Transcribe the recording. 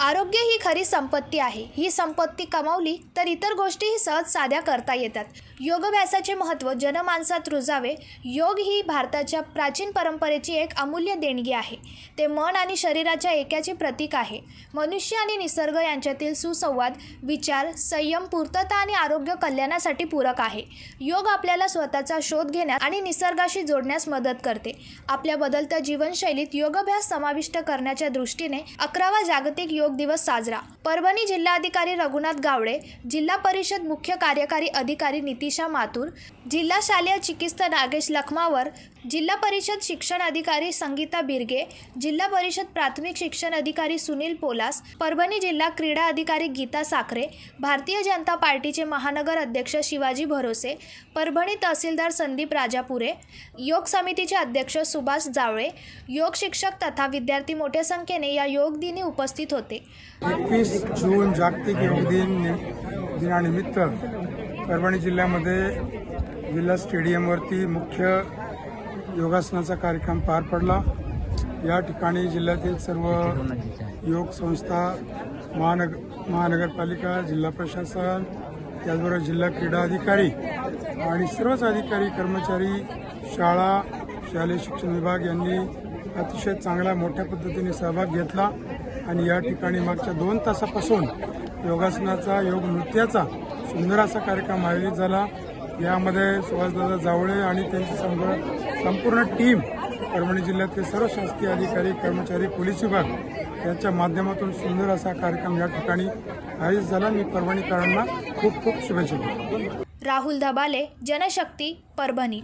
आरोग्य ही खरी संपत्ती आहे. ही संपत्ती कमावली तर इतर गोष्टीही सहज साध्या करता येतात. योगाभ्यासाचे महत्त्व जनमानसात रुजावे योग ही भारताच्या प्राचीन परंपरेची एक अमूल्य देणगी आहे. ते मन आणि शरीराच्या एकाचे प्रतीक आहे. मनुष्य आणि निसर्ग यांच्यातील सुसंवाद विचार संयम पूर्तता आणि आरोग्य कल्याणासाठी पूरक आहे. योग आपल्याला स्वतःचा शोध घेण्यास आणि निसर्गाशी जोडण्यास मदत करते. आपल्या बदलत्या जीवनशैलीत योगाभ्यास समाविष्ट करण्याच्या दृष्टीने अकरावा जागतिक योग दिवस साजरा परभणी जिल्हाधिकारी रघुनाथ गावडे जिल्हा परिषद मुख्य कार्यकारी अधिकारी नितिशा माथुर जिल्हा शालेय चिकित्सा नागेश लखमावर जिल्हा परिषद शिक्षण अधिकारी संगीता बिरगे जिल्हा परिषद प्राथमिक शिक्षण अधिकारी सुनील पोलास परभणी जिल्हा क्रीडा अधिकारी गीता साखरे भारतीय जनता पार्टीचे महानगर अध्यक्ष शिवाजी भरोसे परभणी तहसीलदार संदीप राजापुरे योग समितीचे अध्यक्ष सुभाष जावळे योग शिक्षक तथा विद्यार्थी मोठ्या संख्येने या योग दिनी उपस्थित होते. एकवीस जून जागतिक योग दिन दिनानिमित्त परभणी जिल्ह्यामध्ये जिल्हा स्टेडियमवरती मुख्य योगासनाचा कार्यक्रम पार पडला. या ठिकाणी जिल्ह्यातील सर्व योग संस्था महानग महानगरपालिका जिल्हा प्रशासन त्याचबरोबर जिल्हा क्रीडा अधिकारी आणि सर्वच अधिकारी कर्मचारी शाळा शालेय शिक्षण विभाग यांनी अतिशय चांगला मोठ्या पद्धतीने सहभाग घेतला. आणि या ठिकाणी मागच्या दोन तासापासून योगासनाचा योग नृत्याचा सुंदर असा कार्यक्रम आयोजित झाला. यामध्ये सुभाषदादा जावळे आणि त्यांची संपूर्ण संपूर्ण टीम परभणी जिल्ह्यातील सर्व शासकीय अधिकारी कर्मचारी पोलीस विभाग यांच्या माध्यमातून सुंदर असा कार्यक्रम या ठिकाणी आयोजित झाला. मी परभणीकरांना खूप खूप शुभेच्छा राहुल धबाले जनशक्ती परभणी.